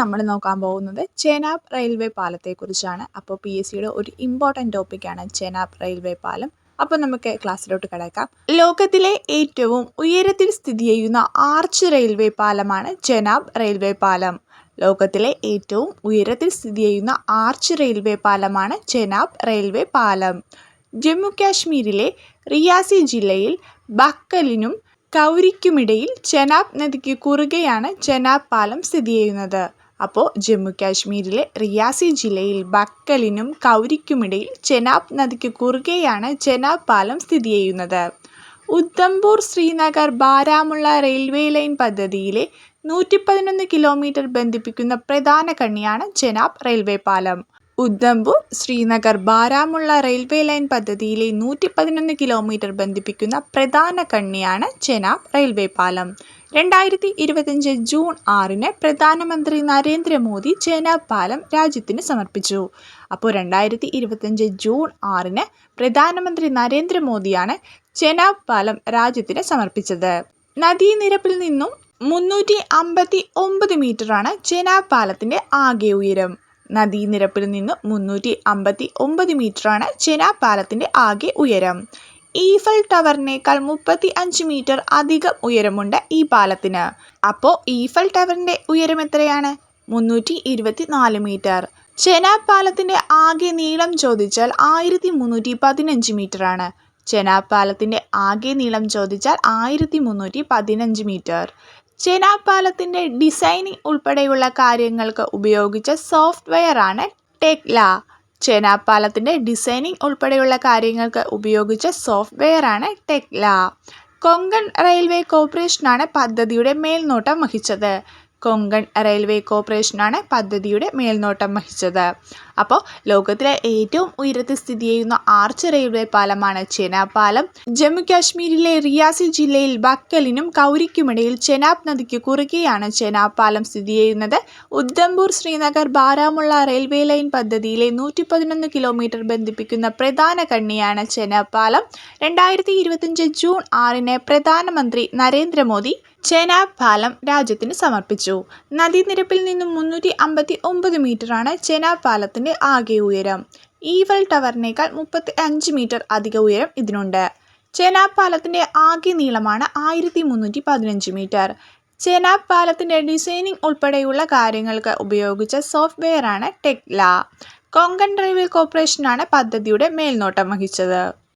നമ്മൾ നോക്കാൻ പോകുന്നത് ചെനാബ് റെയിൽവേ പാലത്തെക്കുറിച്ചാണ്. അപ്പോൾ പി എസ് സിയുടെ ഒരു ഇമ്പോർട്ടന്റ് ടോപ്പിക്കാണ് ചെനാബ് റെയിൽവേ പാലം. അപ്പോൾ നമുക്ക് ക്ലാസ്സിലോട്ട് കിടക്കാം. ലോകത്തിലെ ഏറ്റവും ഉയരത്തിൽ സ്ഥിതി ചെയ്യുന്ന ആർച്ച് റെയിൽവേ പാലമാണ് ചെനാബ് റെയിൽവേ പാലം. ലോകത്തിലെ ഏറ്റവും ഉയരത്തിൽ സ്ഥിതി ചെയ്യുന്ന ആർച്ച് റെയിൽവേ പാലമാണ് ചെനാബ് റെയിൽവേ പാലം. ജമ്മു കാശ്മീരിലെ റിയാസി ജില്ലയിൽ ബക്കലിനും കൗരിക്കുമിടയിൽ ചെനാബ് നദിക്ക് കുറുകെയാണ് ചെനാബ് പാലം സ്ഥിതി ചെയ്യുന്നത്. അപ്പോൾ ജമ്മു കാശ്മീരിലെ റിയാസി ജില്ലയിൽ ബക്കലിനും കൗരിക്കുമിടയിൽ ചെനാബ് നദിക്ക് കുറുകെയാണ് ചെനാബ് പാലം സ്ഥിതി ചെയ്യുന്നത്. ഉദ്ധംപൂർ ശ്രീനഗർ ബാരാമുള്ള റെയിൽവേ ലൈൻ പദ്ധതിയിലെ നൂറ്റി പതിനൊന്ന് കിലോമീറ്റർ ബന്ധിപ്പിക്കുന്ന പ്രധാന കണ്ണിയാണ് ചെനാബ് റെയിൽവേ പാലം. ഉദ്ധംപൂർ ശ്രീനഗർ ബാരാമുള്ള റെയിൽവേ ലൈൻ പദ്ധതിയിലെ നൂറ്റി പതിനൊന്ന് കിലോമീറ്റർ ബന്ധിപ്പിക്കുന്ന പ്രധാന കണ്ണിയാണ് ചെനാബ് റെയിൽവേ പാലം. രണ്ടായിരത്തി ഇരുപത്തിയഞ്ച് ജൂൺ ആറിന് പ്രധാനമന്ത്രി നരേന്ദ്രമോദി ചെനാബ് പാലം രാജ്യത്തിന് സമർപ്പിച്ചു. അപ്പോൾ രണ്ടായിരത്തി ഇരുപത്തിയഞ്ച് ജൂൺ ആറിന് പ്രധാനമന്ത്രി നരേന്ദ്രമോദിയാണ് ചെനാബ് പാലം രാജ്യത്തിന് സമർപ്പിച്ചത്. നദീനിരപ്പിൽ നിന്നും മുന്നൂറ്റി അമ്പത്തി ഒമ്പത് മീറ്ററാണ് ചെനാബ് പാലത്തിന്റെ ആകെ ഉയരം. നദീനിരപ്പിൽ നിന്ന് മുന്നൂറ്റി അമ്പത്തി ഒമ്പത് മീറ്ററാണ് ചെനാബ് പാലത്തിന്റെ ആകെ ഉയരം. ഈഫൽ ടവറിനേക്കാൾ മുപ്പത്തി അഞ്ച് മീറ്റർ അധികം ഉയരമുണ്ട് ഈ പാലത്തിന്. അപ്പോൾ ഈഫൽ ടവറിന്റെ ഉയരം എത്രയാണ്? മുന്നൂറ്റി ഇരുപത്തി നാല് മീറ്റർ. ചെനാബ് പാലത്തിന്റെ ആകെ നീളം ചോദിച്ചാൽ ആയിരത്തി മുന്നൂറ്റി പതിനഞ്ച് മീറ്ററാണ്. ചെനാബ് പാലത്തിന്റെ ആകെ നീളം ചോദിച്ചാൽ ആയിരത്തി മുന്നൂറ്റി പതിനഞ്ച് മീറ്റർ. ചെനാബ് ഡിസൈനിങ് ഉൾപ്പെടെയുള്ള കാര്യങ്ങൾക്ക് ഉപയോഗിച്ച സോഫ്റ്റ്വെയറാണ് ടെക്ല. ചെനാബ് ഡിസൈനിങ് ഉൾപ്പെടെയുള്ള കാര്യങ്ങൾക്ക് ഉപയോഗിച്ച സോഫ്റ്റ്വെയറാണ് ടെക്ല. കൊങ്കൺ റെയിൽവേ കോർപ്പറേഷനാണ് പദ്ധതിയുടെ മേൽനോട്ടം വഹിച്ചത്. കൊങ്കൺ റെയിൽവേ കോർപ്പറേഷനാണ് പദ്ധതിയുടെ മേൽനോട്ടം വഹിച്ചത്. അപ്പോൾ ലോകത്തിലെ ഏറ്റവും ഉയരത്തിൽ സ്ഥിതി ചെയ്യുന്ന ആർച്ച് റെയിൽവേ പാലമാണ് ചെനാബ് പാലം ജമ്മു കാശ്മീരിലെ റിയാസി ജില്ലയിൽ ബക്കലിനും കൗരിക്കുമിടയിൽ ചെനാബ് നദിക്ക് കുറുകെയാണ് ചെനാബ് പാലം സ്ഥിതി ചെയ്യുന്നത്. ഉദ്ധംപൂർ ശ്രീനഗർ ബാരാമുള്ള റെയിൽവേ ലൈൻ പദ്ധതിയിലെ നൂറ്റി പതിനൊന്ന് കിലോമീറ്റർ ബന്ധിപ്പിക്കുന്ന പ്രധാന കണ്ണിയാണ് ചെനാബ് പാലം രണ്ടായിരത്തി ഇരുപത്തിയഞ്ച് ജൂൺ ആറിന് പ്രധാനമന്ത്രി നരേന്ദ്രമോദി ചെനാബ് പാലം രാജ്യത്തിന് സമർപ്പിച്ചു. നദീനിരപ്പിൽ നിന്നും മുന്നൂറ്റി അമ്പത്തി ഒമ്പത് മീറ്ററാണ് ചെനാബ് പാലത്തിന്റെ ആകെ ഉയരം. ഈവൽ ടവറിനേക്കാൾ മുപ്പത്തി അഞ്ച് മീറ്റർ അധിക ഉയരം ഇതിനുണ്ട്. ചെനാബ് പാലത്തിന്റെ ആകെ നീളമാണ് ആയിരത്തി മുന്നൂറ്റി പതിനഞ്ച് മീറ്റർ. ചെനാബ് പാലത്തിന്റെ ഡിസൈനിങ് ഉൾപ്പെടെയുള്ള കാര്യങ്ങൾക്ക് ഉപയോഗിച്ച സോഫ്റ്റ്വെയറാണ് ടെക്ല. കൊങ്കൺ റെയിൽവേ കോർപ്പറേഷനാണ് പദ്ധതിയുടെ മേൽനോട്ടം വഹിച്ചത്.